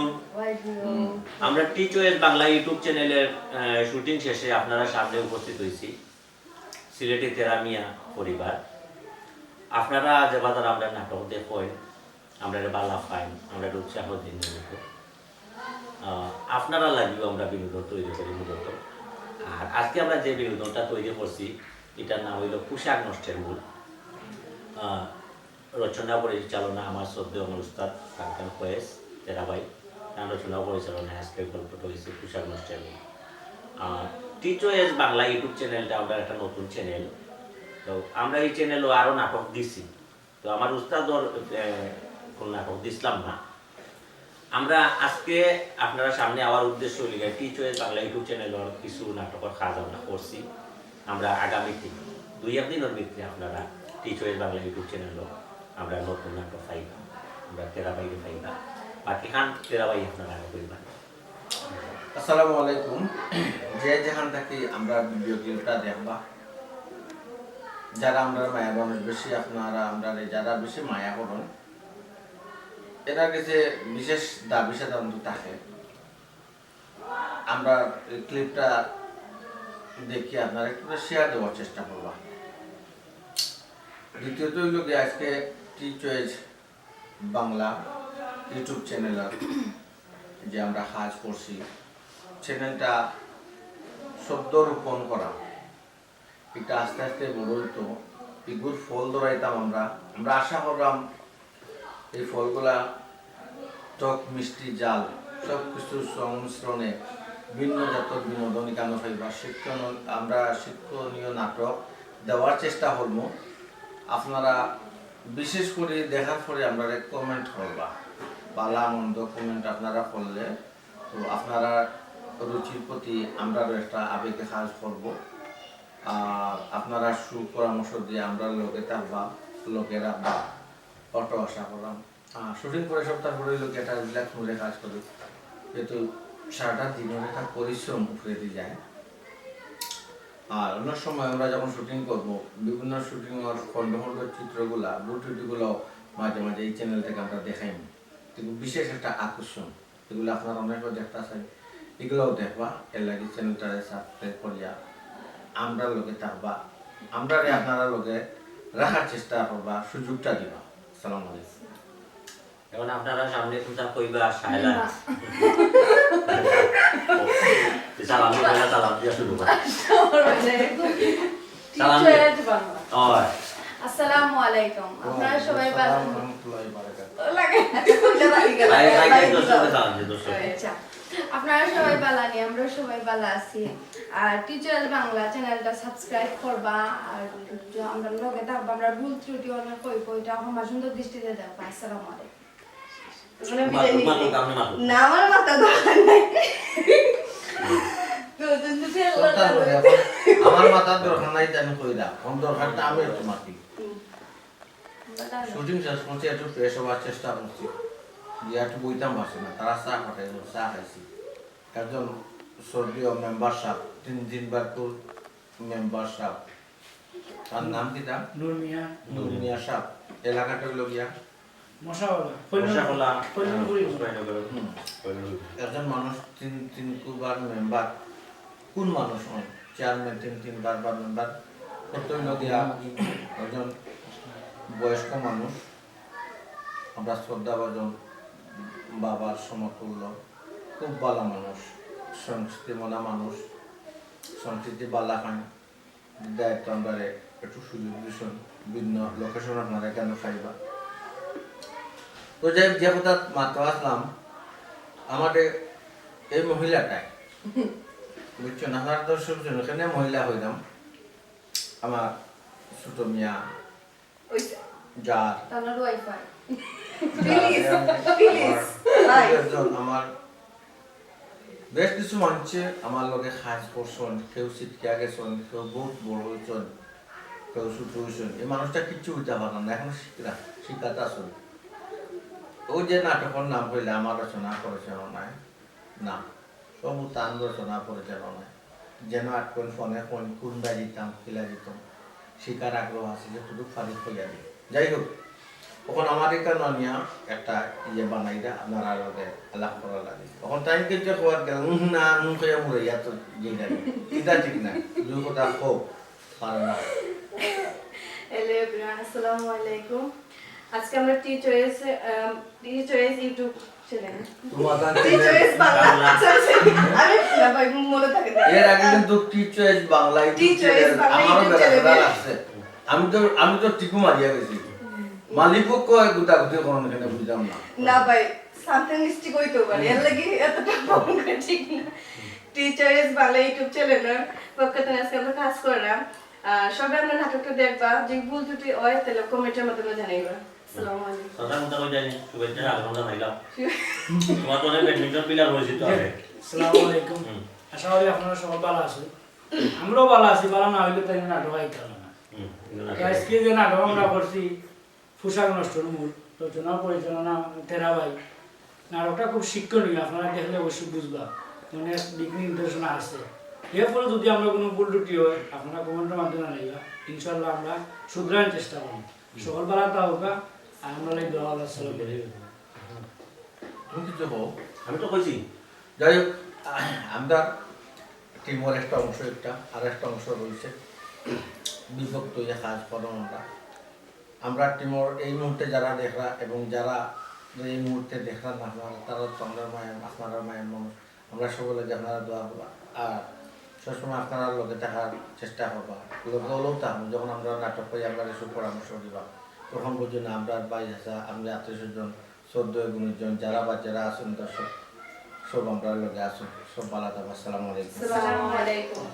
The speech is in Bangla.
আলাইকুম আমরা টি চয়েস বাংলা ইউটিউব চ্যানেলের শুটিং শেষে আপনারা সামনে উপস্থিত হয়েছি। সিলেটি তেরামিয়া পরিবার। আপনারা যে বাজার আমরা নাটক দেখেন আমরা বালা ফাইন, আমরা উৎসাহ দিন আপনারা লাগবেও আমরা বিনোদন তৈরি করি মূলত। আর আজকে আমরা যে বিনোদনটা তৈরি করছি, এটার নাম হইল পোশাক নষ্টের মূল। রচনা, পরিচালনা আমার শ্রদ্ধে আমার উস্তাদ কাঙ্কান ফয়েজ তেরাবাই। তার রচনা পরিচালনা আজকের গল্পটা হয়েছে পোশাক নষ্টের মূল টিচওয়েস বাংলা ইউটিউব চ্যানেলটা আমরা একটা নতুন চ্যানেল তো আমরা এই চ্যানেলও আরও নাটক দিছি। তো আমার উস্তাদর কোন নাটক দিছিলাম না। আমরা আজকে আপনারা সামনে আবার উদ্দেশ্য হইলে টিচওয়েস বাংলা ইউটিউব চ্যানেলের কিছু নাটকের কাজ আমরা করছি। আমরা আগামী আগামীতে দুই একদিনের ভিতরে আপনারা টিচওয়েস বাংলা ইউটিউব চ্যানেলও আমরা নতুন নাটক পাইবা, আমরা তেরাবাইরে পাইবা। আমরা ভিডিও ক্লিপটা দেখবা। যারা আমরা মায়া মানুষ বেশি, আপনারা আমরা যারা বেশি মায়া করুন। এটার কাছে বিশেষ দাবি সাধারণত থাকে। আমরা ক্লিপটা দেখি আপনারা একটু শেয়ার দেওয়ার চেষ্টা করবা। দ্বিতীয়ত হইল আজকে T choice Bangla. YouTube channel যে আমরা কাজ করছি চ্যানেলটা সদ্য রোপণ করা। এটা আস্তে আস্তে বড় হইতো এগুর ফল ধরাইতাম আমরা। আমরা আশা করলাম এই ফলগুলা টক, মিষ্টি, জাল সব কিছুর সংমিশ্রণে ভিন্ন জাতর বিনোদনী কানো ফাইবা শিক্ষণ, আমরা শিক্ষণীয় নাটক দেওয়ার চেষ্টা করব। আপনারা বিশেষ করে দেখার পরে আমরা কমেন্ট করবা। বালা মন্দ কমেন্ট আপনারা করলে তো আপনারা রুচির প্রতি আমরা একটা আবেগে কাজ করব। আর আপনারা সুপরামর্শ দিয়ে আমরা লোকে থাকবা লোকেরা বা অটো আশা করলাম। শুটিং করে সপ্তাহ পরে লোকে একটা রিল্যাক্স মুডে কাজ করি। যেহেতু সারাটা দিনের একটা পরিশ্রম উপরে দিয়ে যায়। আর অন্য সময় আমরা যখন শুটিং করব, বিভিন্ন শুটিং এর খন্ড খন্ড চিত্রগুলা বুটুটিগুলো মাঝে মাঝে এই চ্যানেল থেকে আমরা দেখাই কিন্তু বিশেষ একটা আকর্ষণ। এগুলো আপনার অনেক দেখতে চাই এগুলোও দেখবা। এর লাগে চ্যানেলটারে সাবস্ক্রাইব করিয়া আমরা লোকে থাকবা। আমরা আপনারা লোকে রাখার চেষ্টা করবা সুযোগটা দিবা। সালাম আলাইকুম। এখন আপনারা সামনে কোনটা কইবা সাইলা সালাম দিয়ে সালাম দিয়ে শুরু করা। সালাম আসসালামু আলাইকুম। আপনারা সবাই ভালো আসসালামু রহমতুল্লাহি বারাকাতুহু। লাগে ভাই ভাই ভাই দর্শক সালাম দিয়ে দর্শক আচ্ছা আপনারা সবাই ভালো আনি আমরা সবাই ভালো আছি আর টিচার বাংলা চ্যানেলটা সাবস্ক্রাইব করবা আর আমরা লগে থাকবা আমরা ভুল ত্রুটি অনেক কই কই এটা আমার সুন্দর দৃষ্টিতে দেখবা আসসালামু আলাইকুম না আমার মাথা দোকান নাই বলে আমার মাথার দরকার নাই আমি কই দাও আমার দরকারটা আমি একটু মাতি শুটিং শেষ করছি একটু ফ্রেশ হওয়ার চেষ্টা করছি একটু বইতাম পারছি না তারা চা খাটাই চা খাইছি। একজন স্বর্গীয় মেম্বার সাহেব তিন তিনবার তো মেম্বার সাহেব তার নাম কি তার? নূর মিয়া সাহেব এলাকাটা হলো গিয়া খোলা ফৈনপুরি হুম। একজন মানুষ তিন তিন কুবার মেম্বার কোন মানুষ হয়? চেয়ারম্যান তিন তিনবার বা মেম্বার হইল গিয়া একজন বয়স্ক মানুষ আমরা শ্রদ্ধাভাজন বাবার সমতুল্য খুব বালা মানুষ সংস্কৃতি মনা মানুষ সংস্কৃতি বালা খান। দায়িত্ব আমরা একটু সুযোগ দিচ্ছেন বিভিন্ন লোকেশন আপনারা কেন খাইবা তো যাই যে কথা মাত্র আসলাম আমাদের এই মহিলাটাই বুঝছ না? আমার দর্শক জন এখানে মহিলা হইলাম? আমার ছোট মিয়া যার। আমার বেশ কিছু মানুষে আমার লগে সাজ করছেন কেউ গেছেন কেউ বহুত বড় হয়েছেন কেউ হয়েছেন। এই মানুষটা কিচ্ছু না এখন শিখাতে আসল ও যে নাটকের নাম হইলে আমার রচনা পরিচালনায় না সবু তান রচনা পরিচালনায় যেন আটকন ফোনে ফোন কোনবা দিতাম কিলা দিতাম শিকার আগ্রহ আছে যে শুধু ফারিক হইয়া দিই। যাই হোক তখন আমার এখানে নিয়ে একটা ইয়ে বানাইরা আপনার আর আলাপ করা লাগে। তখন কিন্তু খবর গেল না উম খেয়ে মরে ইয়া তো এটা ঠিক না দুই কথা হোক পারে না। হ্যালো এভরিওয়ান আসসালামু আলাইকুম। আজকে আমরা T choice T choice YouTube আমি তো আমি তো টিকু মারিয়া গেছি। মালিকও কয় গুতা গুতি কোন বুঝলাম না। না ভাই সামথিং মিস্টেক হইতো পারে। এর লাগি এতটা ফোন করে ঠিক না। টি চয়েস বাংলা ইউটিউব চ্যানেলের পক্ষ থেকে আজকে আমরা কাজ করলাম। সবাই আমরা নাটকটা দেখবা। যে ভুল ত্রুটি হয় তাহলে কমেন্টের মাধ্যমে জানাইবা। আসসালামু আলাইকুম। কথা কথা কই জানি শুভেচ্ছা আগমন জানাইলাম তোমার তো ব্যাডমিন্টন প্লেয়ার হয়েছে তো। আগে আসসালামু আলাইকুম। আশা করি আপনারা সবাই ভালো আছেন। আমরাও ভালো আছি ভালো না হইলে তাই নাটক আইতাম না। আজকে যে নাটক আমরা করছি পোশাক নষ্টর মূল। রচনা পরিচালনা তেরাবাই নাটকটা খুব শিক্ষণীয়, আপনারা দেখলে অবশ্যই বুঝবা। মানে দিক নির্দেশনা আছে। এর ফলে যদি আমরা কোনো ভুল ত্রুটি হয়, আপনারা কমেন্টের মাধ্যমে জানাইবা। ইনশাল্লাহ আমরা শুধরানোর চেষ্টা করব। সকল বেলা তা হোক আর আমরা এই দোয়া আল্লাহ সালাম তুমি আমি তো কইছি। যাই হোক, আমরা টিমের একটা অংশ, একটা আর একটা অংশ রয়েছে। বিভক্ত হয়ে কাজ করো আমরা আমরা টিমের এই মুহূর্তে যারা দেখরা এবং যারা এই মুহূর্তে দেখরা না তারা আমরা মায়ের, আপনারা মায়ের মানুষ আমরা সকলে যে আপনারা দোয়া করবা। আর সবসময় আপনারা লগে থাকার চেষ্টা করবা। হলেও থাকুন যখন আমরা নাটক করি, আমরা এসব পরামর্শ দিবা। তখন বুঝি না, আমরা বাইশ আছে, আমরা আত্মীয় স্বজন চোদ্দ গুণজন, যারা বা যারা আছেন, দর্শক, সব আমরা লগে আসুন সব থাকব আলাইকুম। আসসালামু আলাইকুম।